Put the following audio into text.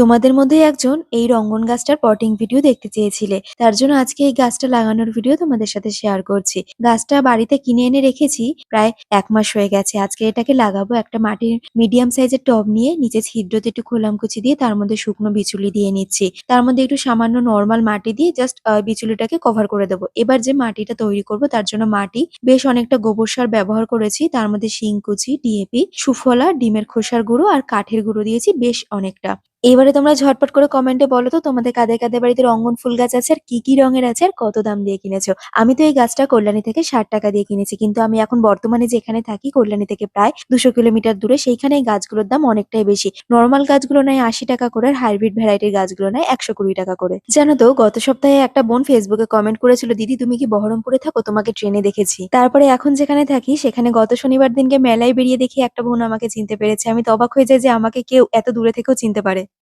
তোমাদের মধ্যে একজন এই রঙ্গন গাছটার পটিং ভিডিও দেখতে চেয়েছিলে। তার জন্য আজকে এই গাছটা লাগানোর ভিডিও তোমাদের সাথে শেয়ার করছি। গাছটা বাড়িতে কিনে এনে রেখেছি, প্রায় এক মাস হয়ে গেছে। আজকে এটাকে লাগাবো একটা মাটির মিডিয়াম সাইজের টব নিয়ে, নিচে ছিদ্রতে একটু খোলামকুচি দিয়ে, তার মধ্যে শুকনো বিচুলি দিয়ে নিচ্ছি। তার মধ্যে একটু সামান্য নর্মাল মাটি দিয়ে জাস্ট বিচুলিটাকে কভার করে দেবো। এবার যে মাটিটা তৈরি করব, তার জন্য মাটি বেশ অনেকটা গোবর সার ব্যবহার করেছি। তার মধ্যে শিংকুচি ডিএপি সুফলা, ডিমের খোসার গুঁড়ো আর কাঠের গুঁড়ো দিয়েছি বেশ অনেকটা। এবারে তোমরা ঝটপট করে কমেন্টে বলো তো, তোমাদের কাদের কাদের বাড়িতে রঙ্গন ফুল গাছ আছে আর কি কি রঙের আছে আর কত দাম দিয়ে কিনেছো? আমি তো এই গাছটা কল্যাণী থেকে ষাট টাকা দিয়ে কিনেছি, কিন্তু আমি এখন বর্তমানে যেখানে থাকি, কল্যাণী থেকে প্রায় দুশো কিলোমিটার দূরে, সেইখানে এই গাছগুলোর দাম অনেকটাই বেশি। নর্মাল গাছগুলো নেয় আশি টাকা করে আর হাইব্রিড ভ্যারাইটির গাছগুলো নেয় একশো কুড়ি টাকা করে। জানো তো, গত সপ্তাহে একটা বোন ফেসবুকে কমেন্ট করেছিল, দিদি, তুমি কি বহরমপুরে থাকো? তোমাকে ট্রেনে দেখেছি। তারপরে এখন যেখানে থাকি, সেখানে গত শনিবার দিনকে মেলায় বেরিয়ে দেখি একটা বোন আমাকে চিনতে পেরেছে। আমি তো অবাক হয়ে যাই যে আমাকে কেউ এত দূরে থেকেও চিনতে পারে।